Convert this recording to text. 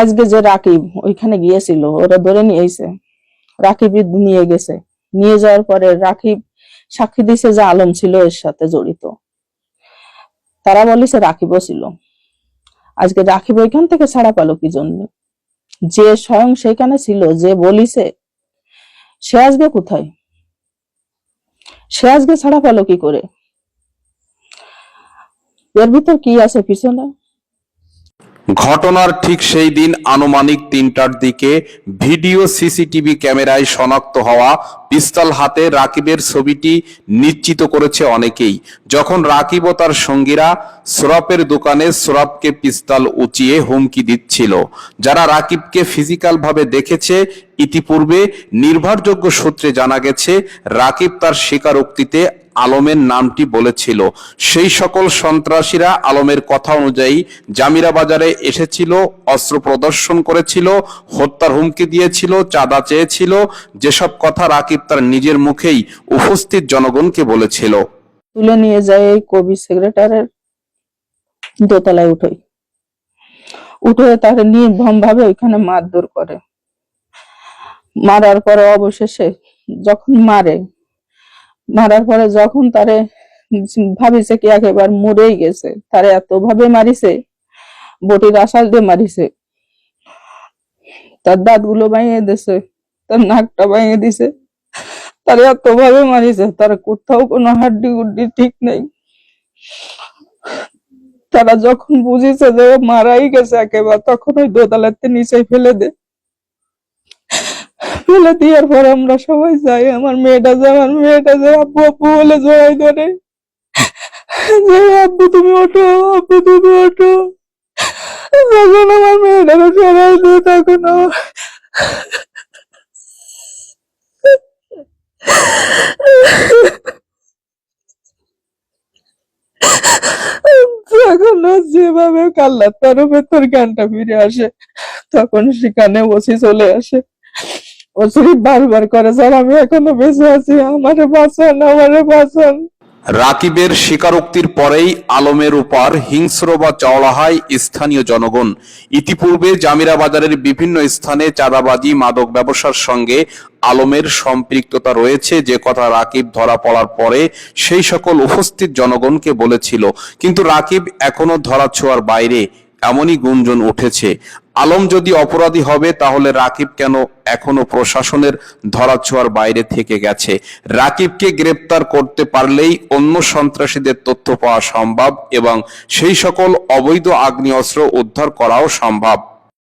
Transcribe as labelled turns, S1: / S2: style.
S1: আজকে যে রাকিব ওইখানে গিয়েছিল, ওরা ধরে নিয়েছে রাকিব নিয়ে গেছে। নিয়ে যাওয়ার পরে রাকিব সাক্ষী দিছে যে আলম ছিল এর সাথে জড়িত। তারা বলিছে রাকিবও ছিল। আজকে রাকিব ওইখান থেকে ছাড়া পেল কি জন্য? যে স্বয়ং সেখানে ছিল, যে বলিছে, সে আজকে কোথায়? সে আজকে ছাড়া পেল কি করে? এর ভিতর কি আছে পিছনে?
S2: ঘটনার ঠিক সেই দিন আনুমানিক তিনটার দিকে ভিডিও সিসিটিভি ক্যামেরায় শনাক্ত হওয়া পিস্তল হাতে রাকিবের ছবিটি নিশ্চিত করেছে অনেকেই। যখন রাকিব ও তার সঙ্গীরা সোরাপের দোকানে সোরাপকে পিস্তল উঁচিয়ে হুমকি দিচ্ছিল, যারা রাকিবকে ফিজিক্যাল ভাবে দেখেছে, ইতিপূর্বে নির্ভরযোগ্য সূত্রে জানা গেছে, রাকিব তার স্বীকারোক্তিতে আলমের নামটি বলেছিল। সেই সকল সন্ত্রাসীরা আলমের কথা অনুযায়ী জামিরা বাজারে এসেছিল, অস্ত্র প্রদর্শন করেছিল, হত্যার হুমকি দিয়েছিল, চাঁদা চেয়েছিল, যেসব কথা রাকিব তার নিজের মুখেই উপস্থিত জনগণকে বলেছিল।
S1: তুলে নিয়ে যায় এই কবি সেক্রেটারের দোতলায় উঠোই উঠে তাকে নির্ভম ভাবে ওইখানে মারধর করে। মারার পরে অবশেষে যখন মারে মারার পরে যখন তারে ভাবিছে কি একেবার মরেই গেছে, তারে এত ভাবে মারিছে, বটির আশাল দিয়ে মারিছে, তার দাঁতগুলো ভাঙিয়ে দিছে, তার নাকটা ভাঙিয়ে দিছে, তারে এত ভাবে মারিছে, তার কোথাও কোনো হাড্ডি গুড্ডি ঠিক নেই। তারা যখন বুঝেছে যে মারাই গেছে একেবারে, তখন ওই দোতলাতে নিচে ফেলে দে। ফেলে দেওয়ার পর আমরা সবাই যাই, আমার মেয়েটা যে, আমার মেয়েটা যে, আব্বু আব্বু বলে জড়াই ধরে। যে, আব্বু, তুমি ওঠো, আব্বু, তুমি ওঠো। যখন আমার মেয়েটাকে সরাই দিই তখন যখন যেভাবে কাল্লার তরফে তোর জ্ঞানটা ফিরে আসে, তখন সেখানে বসে চলে আসে।
S2: রাকিবের স্বীকারোক্তির পরেই আলমের উপর হিংস্র বা চওড়া হয় স্থানীয় জনগণ। ইতিপূর্বে জামিরা বাজারের বিভিন্ন স্থানে চাঁদাবাজি, মাদক ব্যবসার সঙ্গে আলমের সম্পৃক্ততা রয়েছে, যে কথা রাকিব ধরা পড়ার পরে সেই সকল উপস্থিত জনগণকে বলেছিল। কিন্তু রাকিব এখনও ধরা ছোঁয়ার বাইরে। এমনই গুঞ্জন উঠেছে, আলম যদি অপরাধী হবে তাহলে রাকিব কেন এখনও প্রশাসনের ধরাছোঁয়ার বাইরে থেকে গেছে? রাকিবকে গ্রেপ্তার করতে পারলেই অন্য সন্ত্রাসীদের তথ্য পাওয়া সম্ভব এবং সেই সকল অবৈধ আগ্নেয়াস্ত্র উদ্ধার করাও সম্ভব।